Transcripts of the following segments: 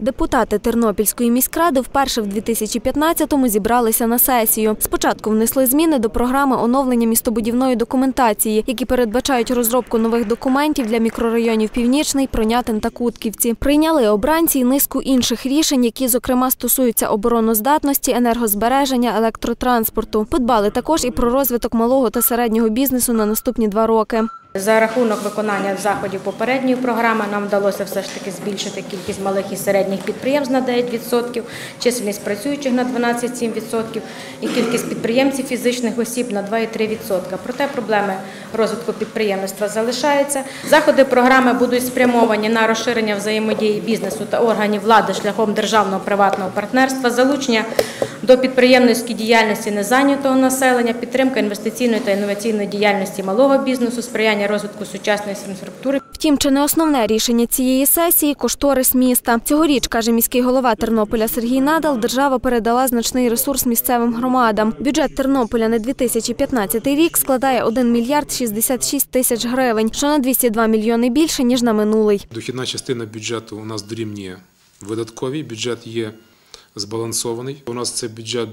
Депутати Тернопільської міськради вперше в 2015-му зібралися на сесію. Спочатку внесли зміни до програми оновлення містобудівної документації, які передбачають розробку нових документів для мікрорайонів Північний, Пронятин та Кутківці. Прийняли обранці низку інших рішень, які, зокрема, стосуються обороноздатності, енергозбереження, електротранспорту. Подбали також і про розвиток малого та середнього бізнесу на наступні два роки. За рахунок виконання заходів попередньої програми нам вдалося все ж таки збільшити кількість малих і середніх підприємств на 9%, чисельність працюючих на 12,7% і кількість підприємців фізичних осіб на 2,3%. Проте проблеми розвитку підприємництва залишаються. Заходи програми будуть спрямовані на розширення взаємодії бізнесу та органів влади шляхом державного приватного партнерства, залучення до підприємницької діяльності незайнятого населення, підтримка інвестиційної та інноваційної діяльності малого бізнесу, сприяння розвитку сучасної інфраструктури. Втім, чи не основне рішення цієї сесії – кошторис міста. Цьогоріч, каже міський голова Тернополя Сергій Надал, держава передала значний ресурс місцевим громадам. Бюджет Тернополя на 2015 рік складає 1 мільярд 66 тисяч гривень, що на 202 мільйони більше, ніж на минулий. Дохідна частина бюджету у нас дорівнює видатковій. Бюджет є збалансований. У нас це бюджет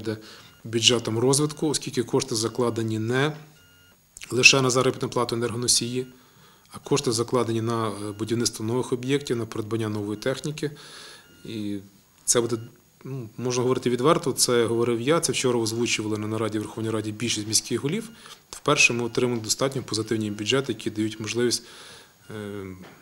бюджетом розвитку, оскільки кошти закладені не лише на заробітну плату енергоносії, а кошти закладені на е, будівництво нових об'єктів, на придбання нової техніки. І це буде, ну, можна говорити відверто, це говорив я, це вчора озвучували на нараді Верховній Раді більшість міських голів. Вперше ми отримали достатньо позитивні бюджети, які дають можливість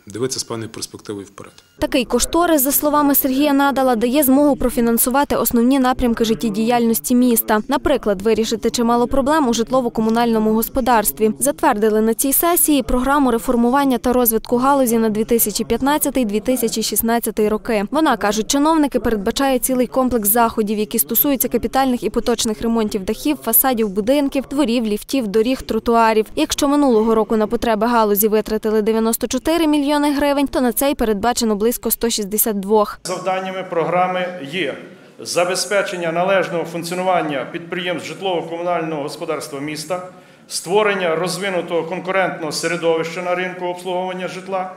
дивитися з певною перспективою вперед. Такий кошторис, за словами Сергія Надала, дає змогу профінансувати основні напрямки життєдіяльності міста. Наприклад, вирішити чимало проблем у житлово-комунальному господарстві. Затвердили на цій сесії програму реформування та розвитку галузі на 2015-2016 роки. Вона, кажуть чиновники, передбачає цілий комплекс заходів, які стосуються капітальних і поточних ремонтів дахів, фасадів будинків, дворів, ліфтів, доріг, тротуарів. Якщо минулого року на потреби галузі витратили 94 мільйони гривень, то на цей передбачено близько 162. Завданнями програми є забезпечення належного функціонування підприємств житлово-комунального господарства міста, створення розвинутого конкурентного середовища на ринку обслуговування житла,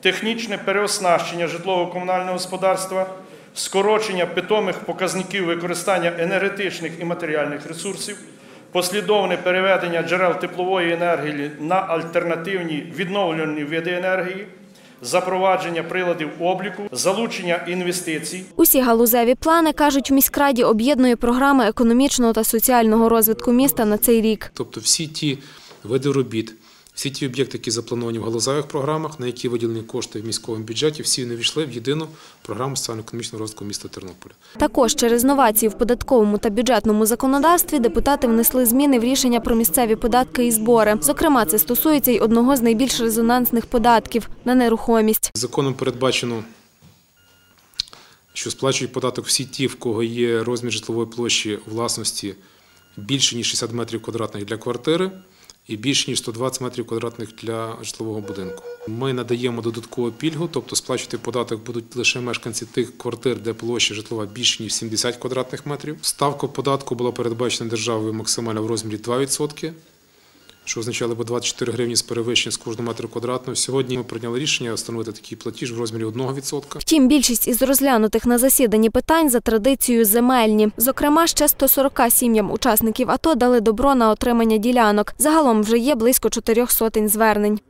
технічне переоснащення житлово-комунального господарства, скорочення питомих показників використання енергетичних і матеріальних ресурсів, послідовне переведення джерел теплової енергії на альтернативні відновлювані види енергії запровадження приладів обліку, залучення інвестицій. Усі галузеві плани, кажуть, в міськраді об'єднує програми економічного та соціального розвитку міста на цей рік. Тобто всі ті види робіт, всі ті об'єкти, які заплановані в галузевих програмах, на які виділені кошти в міському бюджеті, всі вони війшли в єдину програму соціально-економічного розвитку міста Тернополя. Також через новації в податковому та бюджетному законодавстві депутати внесли зміни в рішення про місцеві податки і збори. Зокрема, це стосується й одного з найбільш резонансних податків на нерухомість. Законом передбачено, що сплачують податок всі ті, в кого є розмір житлової площі власності більше ніж 60 метрів квадратних для квартири і більше ніж 120 метрів квадратних для житлового будинку. Ми надаємо додаткову пільгу, тобто сплачувати податок будуть лише мешканці тих квартир, де площа житлова більше ніж 70 квадратних метрів. Ставка податку була передбачена державою максимально в розмірі 2%. Що означало б 24 гривні з перевищення з кожного метру квадратного. Сьогодні ми прийняли рішення встановити такий платіж в розмірі 1%. Втім, більшість із розглянутих на засіданні питань за традицією земельні. Зокрема, ще 140 сім'ям учасників АТО дали добро на отримання ділянок. Загалом вже є близько чотирьох сотень звернень.